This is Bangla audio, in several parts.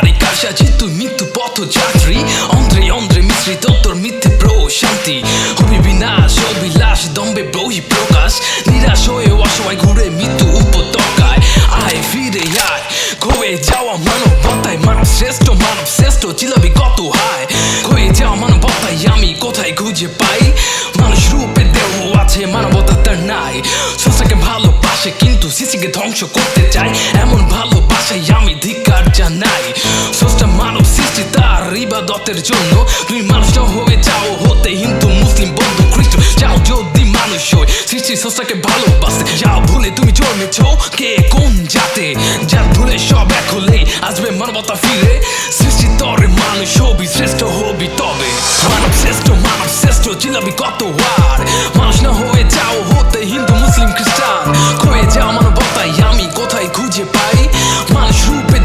তারে কাশাচি তুই মৃত্যু পথ যাত্রী অন্ধ্রে অন্ধ্রে মিশ্রিত তোর মিথ্যে প্রশান্তি। হবি বিনাশ, অভিলাষ, দম্বে বহি প্রকাশ। নিরাশ হয়ে অসহায় ঘুরে মৃত্যু উপত্যকায়। আয়, ফিরে আয়। খয়ে যাওয়া মানবতায় মানব শ্রেষ্ঠ মানব শ্রেষ্ঠ চিলাবি কত হায়? খয়ে যাওয়া মানবতায় আমি কোথায় খুঁজে পাই? মানুষ রূপে দেহ আছে, মানবতা তার নাই। সোসাকে ভালোবাসে, কিন্তু সিসিকে ধ্বংস করতে চায়। এমন ভালোবাসায় তার ইবাদতের জন্য। তুমি মানুষ হয়ে যাও, হতে হিন্দু, মুসলিম বৌদ্ধ খ্রিস্ট। যাও যদি মানুষ হয় সৃষ্টি সোসাকে ভালোবাসতে। যাও ভুলে তুমি জন্মেছ, কে কোন জাতে? যার ভুলে সব এক হলেই আসবে মানবতা ফিরে। সৃষ্টি তরে মানুষ হবি, শ্রেষ্ঠ হবি তবে। মানব শ্রেষ্ঠ মানব শ্রেষ্ঠ চিলাবি কত আর মানুষ না হয়ে যাও, হতে হিন্দু, মুসলিম, খ্রিস্টান। খয়ে যাও মানবতায়, আমি কোথায় খুঁজে পাই? মানুষ রূপে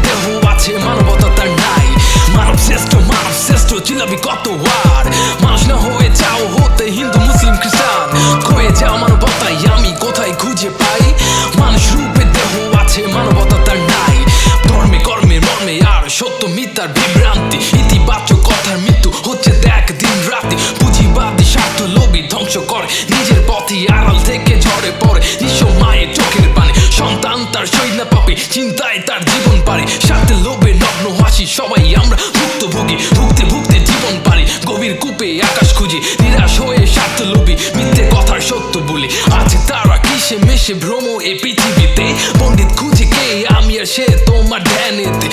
মিথ্যার বিভ্রান্তি, ইতিবাচক কথার মৃত্যু হচ্ছে দেখ দিন রাতি। পুঁজিবাদী স্বার্থ লোভী ধ্বংস করে, নিজের পথে আড়াল থেকে ঝরে পড়ে, নিঃস্ব মায়ের চোখের পানে। সন্তান তার শহীদ না পাবে চিন্তায় তার জীবন পারে। স্বার্থে লোভে নগ্ন হাসি সবাই আমরা ভুক্তভোগী। ভুগতে ভুগতে জীবন পারি, গভীর কূপে আকাশ খুঁজি। নিরাশ হয়ে স্বার্থ লোভী, মিথ্যে কথার সত্য বলি। আছে তারা কিসে মেশে ভ্রম এ পৃথিবীতে? পণ্ডিত খুঁজে কে? আমি আর সে তোমার ধ্যানেতে।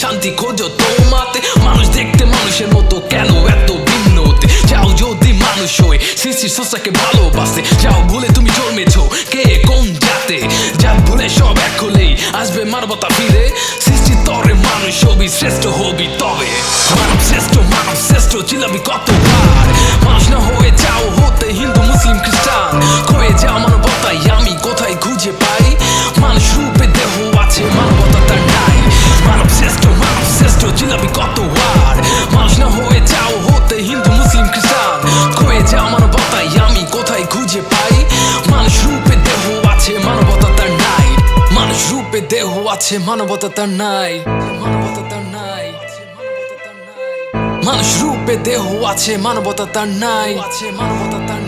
শান্তি খোঁজো তোমাতে। মানুষ দেখতে মানুষের মতো কেন এত ভিন্ন হতে যাও যদি মানুষ হয়ে সৃষ্টি সস্তাকে ভালোবাসতে, যাও ভুলে তুমি জন্মেছ কে, কোন জাতে? যা ভুলে সব এক হলেই আসবে মানবতা ফিরে। সৃষ্টি তরে মানুষ হবি শ্রেষ্ঠ হবি তবে। মানব শ্রেষ্ঠ মানব শ্রেষ্ঠ চিলাবি কতবার? পাই মানুষ রূপে দেহ আছে মানবতা তার নাই। মানুষ রূপে দেহ আছে মানবতা তার নাই। মানবতা তার নাই। মানুষ রূপে দেহ আছে মানবতা তার নাই আছে মানবতা তার